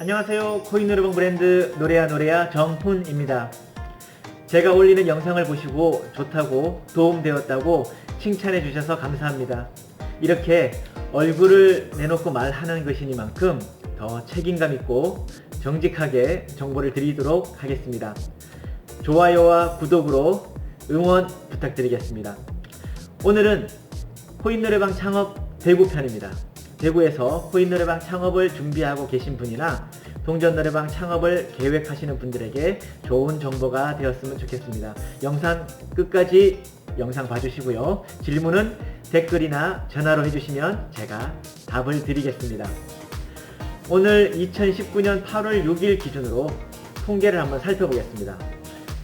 안녕하세요. 코인 노래방 브랜드 노래야 노래야 정훈입니다. 제가 올리는 영상을 보시고 좋다고 도움되었다고 칭찬해 주셔서 감사합니다. 이렇게 얼굴을 내놓고 말하는 것이니만큼 더 책임감 있고 정직하게 정보를 드리도록 하겠습니다. 좋아요와 구독으로 응원 부탁드리겠습니다. 오늘은 코인 노래방 창업 대구 편입니다. 대구에서 코인 노래방 창업을 준비하고 계신 분이나 동전 노래방 창업을 계획하시는 분들에게 좋은 정보가 되었으면 좋겠습니다. 영상 끝까지 영상 봐주시고요. 질문은 댓글이나 전화로 해주시면 제가 답을 드리겠습니다. 오늘 2019년 8월 6일 기준으로 통계를 한번 살펴보겠습니다.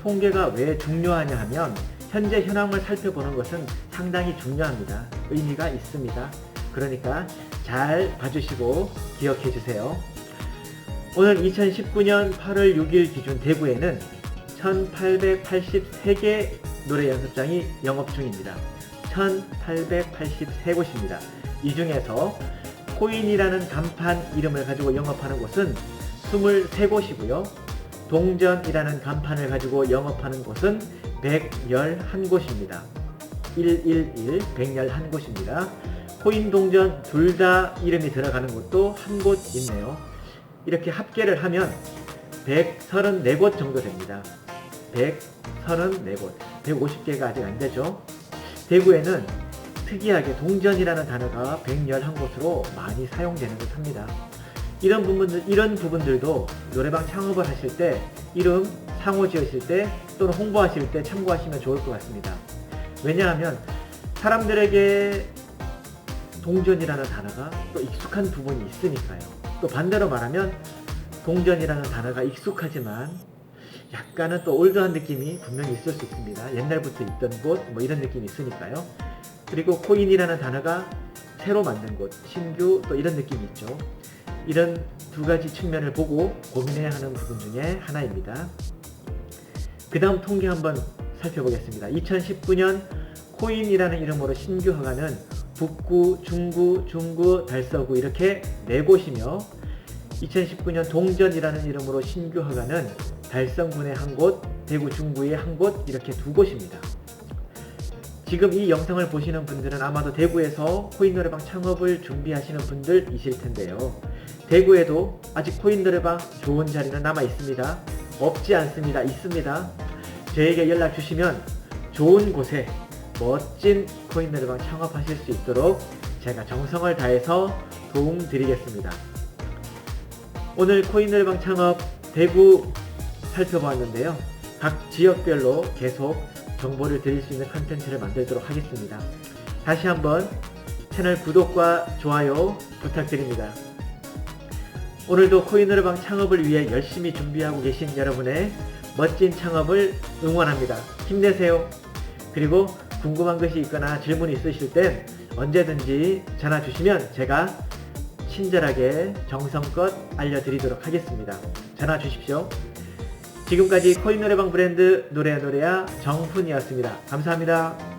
통계가 왜 중요하냐 하면 현재 현황을 살펴보는 것은 상당히 중요합니다. 의미가 있습니다. 그러니까 잘 봐주시고 기억해 주세요. 오늘 2019년 8월 6일 기준 대구에는 1883개 노래 연습장이 영업 중입니다. 1883곳입니다. 이 중에서 코인이라는 간판 이름을 가지고 영업하는 곳은 23곳이고요. 동전이라는 간판을 가지고 영업하는 곳은 111곳입니다. 111, 111곳입니다. 코인 동전 둘 다 이름이 들어가는 곳도 한 곳 있네요. 이렇게 합계를 하면 134곳 정도 됩니다. 134곳. 150개가 아직 안 되죠. 대구에는 특이하게 동전이라는 단어가 111곳으로 많이 사용되는 듯 합니다. 이런 부분들, 이런 부분들도 노래방 창업을 하실 때, 이름 상호 지으실 때, 또는 홍보하실 때 참고하시면 좋을 것 같습니다. 왜냐하면 사람들에게 동전이라는 단어가 또 익숙한 부분이 있으니까요. 또 반대로 말하면 동전이라는 단어가 익숙하지만 약간은 또 올드한 느낌이 분명히 있을 수 있습니다. 옛날부터 있던 곳, 뭐 이런 느낌이 있으니까요. 그리고 코인이라는 단어가 새로 만든 곳, 신규 또 이런 느낌이 있죠. 이런 두 가지 측면을 보고 고민해야 하는 부분 중에 하나입니다. 그 다음 통계 한번 살펴보겠습니다. 2019년 코인이라는 이름으로 신규 허가는 북구, 중구, 중구, 달서구 이렇게 네 곳이며 2019년 동전이라는 이름으로 신규 허가는 달성군의 한 곳, 대구 중구의 한 곳 이렇게 두 곳입니다. 지금 이 영상을 보시는 분들은 아마도 대구에서 코인 노래방 창업을 준비하시는 분들이실 텐데요. 대구에도 아직 코인 노래방 좋은 자리는 남아 있습니다. 없지 않습니다. 있습니다. 저에게 연락 주시면 좋은 곳에 멋진 코인 노래방 창업하실 수 있도록 제가 정성을 다해서 도움 드리겠습니다. 오늘 코인 노래방 창업 대구 살펴보았는데요. 각 지역별로 계속 정보를 드릴 수 있는 컨텐츠를 만들도록 하겠습니다. 다시 한번 채널 구독과 좋아요 부탁드립니다. 오늘도 코인 노래방 창업을 위해 열심히 준비하고 계신 여러분의 멋진 창업을 응원합니다. 힘내세요. 그리고 궁금한 것이 있거나 질문이 있으실 땐 언제든지 전화 주시면 제가 친절하게 정성껏 알려드리도록 하겠습니다. 전화 주십시오. 지금까지 코인 노래방 브랜드 노래야 노래야 정훈이었습니다. 감사합니다.